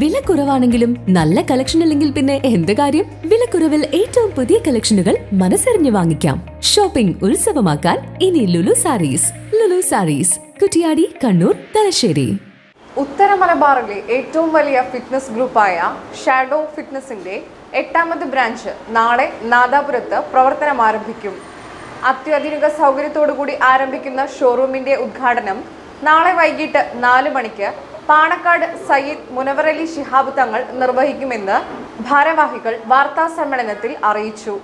വില കുറവാണെങ്കിലും നല്ല കളക്ഷൻ അല്ലെങ്കിൽ പിന്നെ എന്ത് കാര്യം? വിലക്കുറവിൽ ഏറ്റവും പുതിയ കളക്ഷനുകൾ മനസ്സറിഞ്ഞു വാങ്ങിക്കാം. ഷോപ്പിംഗ് ഉത്സവമാക്കാൻ ഇനി ലുലു സാരീസ്. ലുലു സാരീസ്. കുറ്റിയാടി കണ്ണൂർ തലശ്ശേരി. ഉത്തര മലബാറിലെ ഏറ്റവും വലിയ ഫിറ്റ്നസ് ഗ്രൂപ്പായ ഷാഡോ ഫിറ്റ്നസിന്റെ എട്ടാമത് ബ്രാഞ്ച് നാളെ നാദാപുരത്ത് പ്രവർത്തനം ആരംഭിക്കും. അത്യാധുനിക സൗകര്യത്തോടുകൂടി ആരംഭിക്കുന്ന ഷോറൂമിന്റെ ഉദ്ഘാടനം നാളെ വൈകിട്ട് നാല് മണിക്ക് പാണക്കാട് സയ്യിദ് മുനവറലി ശിഹാബ് തങ്ങൾ നിർവഹിക്കുമെന്ന് ഭാരവാഹികൾ വാർത്താ സമ്മേളനത്തിൽ അറിയിച്ചു.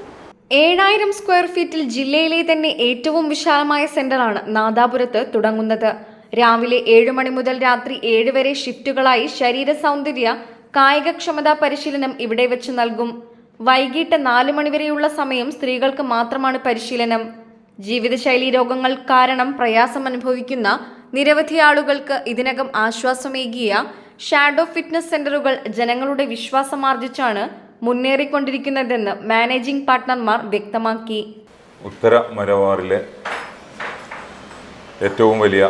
ഏഴായിരം സ്ക്വയർ ഫീറ്റിൽ ജില്ലയിലെ തന്നെ ഏറ്റവും വിശാലമായ സെന്ററാണ് നാദാപുരത്ത് തുടങ്ങുന്നത്. രാവിലെ ഏഴ് മണി മുതൽ രാത്രി ഏഴ് വരെ ഷിഫ്റ്റുകളായി ശരീര സൗന്ദര്യ കായികക്ഷമതാ പരിശീലനം ഇവിടെ വെച്ച് നൽകും. വൈകിട്ട് നാല് മണിവരെയുള്ള സമയം സ്ത്രീകൾക്ക് മാത്രമാണ് പരിശീലനം. ജീവിതശൈലി രോഗങ്ങൾ കാരണം പ്രയാസം അനുഭവിക്കുന്ന നിരവധി ആളുകൾക്ക് ഇതിനകം ആശ്വാസമേകിയ ഷാഡോ ഫിറ്റ്നസ് സെന്ററുകൾ ജനങ്ങളുടെ വിശ്വാസമാർജിച്ചാണ് മുന്നേറിക്കൊണ്ടിരിക്കുന്നതെന്ന് മാനേജിംഗ് പാർട്ട്ണർമാർ വ്യക്തമാക്കി. ഉത്തര മലബാറിലെ ഏറ്റവും വലിയ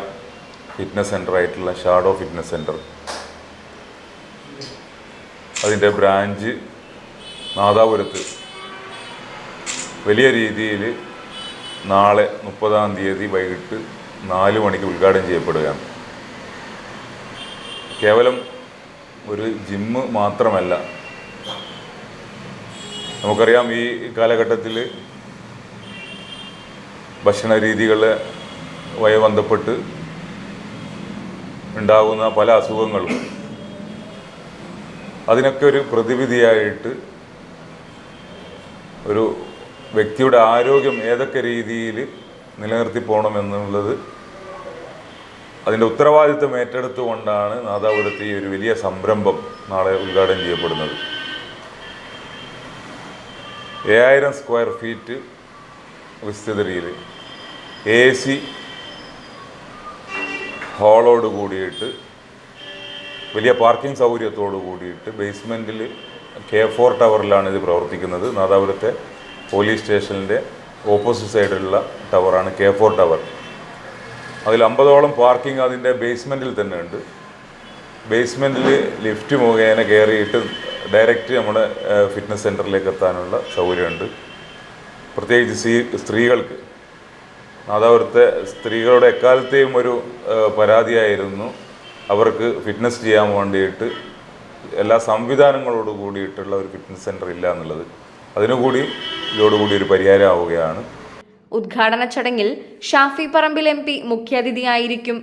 ഫിറ്റ്നസ് സെന്ററായിട്ടുള്ള ഷാഡോ ഫിറ്റ്നസ് സെന്റർ അതിന്റെ ബ്രാഞ്ച് നാദാപുരത്ത്. വലിയ രീതിയിൽ നാളെ മുപ്പതാം തീയതി വൈകിട്ട് നാല് മണിക്ക് ഉദ്ഘാടനം ചെയ്യപ്പെടുകയാണ്. കേവലം ഒരു ജിമ്മ് മാത്രമല്ല. നമുക്കറിയാം ഈ കാലഘട്ടത്തിൽ ഭക്ഷണ രീതികളുമായി ബന്ധപ്പെട്ട് ഉണ്ടാകുന്ന പല അസുഖങ്ങളും. അതിനൊക്കെ ഒരു പ്രതിവിധിയായിട്ട് ഒരു വ്യക്തിയുടെ ആരോഗ്യം ഏതൊക്കെ രീതിയിൽ നിലനിർത്തി പോകണമെന്നുള്ളത് അതിന്റെ ഉത്തരവാദിത്വം ഏറ്റെടുത്തുകൊണ്ടാണ് നാദാപുരത്ത് ഈ ഒരു വലിയ സംരംഭം നാളെ ഉദ്ഘാടനം ചെയ്യപ്പെടുന്നത്. ഏഴായിരം സ്ക്വയർ ഫീറ്റ് വിസ്തൃതിയിൽ എ സി ഹാളോട് കൂടിയിട്ട് വലിയ പാർക്കിംഗ് സൗകര്യത്തോട് കൂടിയിട്ട് ബേസ്മെന്റിൽ കെ ഫോർ ടവറിലാണ് ഇത് പ്രവർത്തിക്കുന്നത്. നാദാപുരത്തെ പോലീസ് സ്റ്റേഷനിന്റെ ഓപ്പോസിറ്റ് സൈഡിലുള്ള ടവറാണ് കെ ഫോർ ടവർ അതിൽ അമ്പതോളം പാർക്കിംഗ് അതിന്റെ ബേസ്മെന്റിൽ തന്നെ ഉണ്ട്. ബേസ്മെന്റിൽ ലിഫ്റ്റ് മുഖേന കയറിയിട്ട് ഡയറക്റ്റ് നമ്മുടെ ഫിറ്റ്നസ് സെന്ററിലേക്ക് എത്താനുള്ള സൗകര്യമുണ്ട്. പ്രത്യേകിച്ച് സ്ത്രീ സ്ത്രീകൾക്ക്. നാദാപുരത്തെ സ്ത്രീകളുടെ എക്കാലത്തെയും ഒരു പരാതിയായിരുന്നു അവർക്ക് ഫിറ്റ്നസ് ചെയ്യാൻ വേണ്ടിയിട്ട് എല്ലാ സംവിധാനങ്ങളോട് കൂടിയിട്ടുള്ള ഒരു ഫിറ്റ്നസ് സെന്റർ ഇല്ല എന്നുള്ളത്. അതിനുകൂടി ഇതോടുകൂടി ഒരു പരിഹാരമാവുകയാണ്. ഉദ്ഘാടന ചടങ്ങിൽ ഷാഫി പറമ്പിൽ എം പി മുഖ്യാതിഥിയായിരിക്കും.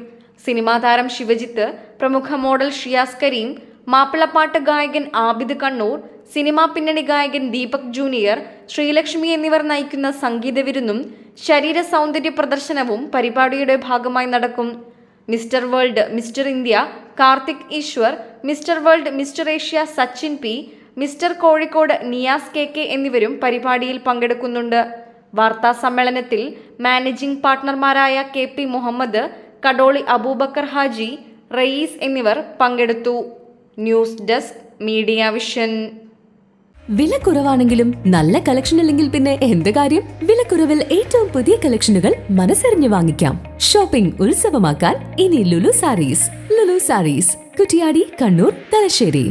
സിനിമാ താരം ശിവജിത്ത് പ്രമുഖ മോഡൽ ഷിയാസ് കരീം മാപ്പിളപ്പാട്ട് ഗായകൻ ആബിദ് കണ്ണൂർ സിനിമാ പിന്നണി ഗായകൻ ദീപക് ജൂനിയർ ശ്രീലക്ഷ്മി എന്നിവർ നയിക്കുന്ന സംഗീത വിരുന്നും ശരീര സൗന്ദര്യ പ്രദർശനവും പരിപാടിയുടെ ഭാഗമായി നടക്കും. Mister world mister India Karthik Eswar mister world mister Asia Sachin P mister Kozhikode Niyas K K എന്നിവരും പരിപാടിയിൽ പങ്കെടുക്കുന്നുണ്ട്. വാർത്താ സമ്മേളനത്തിൽ മാനേജിംഗ് പാർട്ണർമാരായ കെ പി മുഹമ്മദ് കടോളി അബൂബക്കർ ഹാജി റയീസ് എന്നിവർ പങ്കെടുത്തു. News desk media vision. വില കുറവാണെങ്കിലും നല്ല കളക്ഷൻ അല്ലെങ്കിൽ പിന്നെ എന്ത് കാര്യം? വിലക്കുറവിൽ ഏറ്റവും പുതിയ കളക്ഷനുകൾ മനസ്സറിഞ്ഞു വാങ്ങിക്കാം. ഷോപ്പിംഗ് ഉത്സവമാക്കാൻ ഇനി ലുലു സാരീസ്. ലുലു സാരീസ്. കുറ്റിയാടി കണ്ണൂർ തലശ്ശേരി.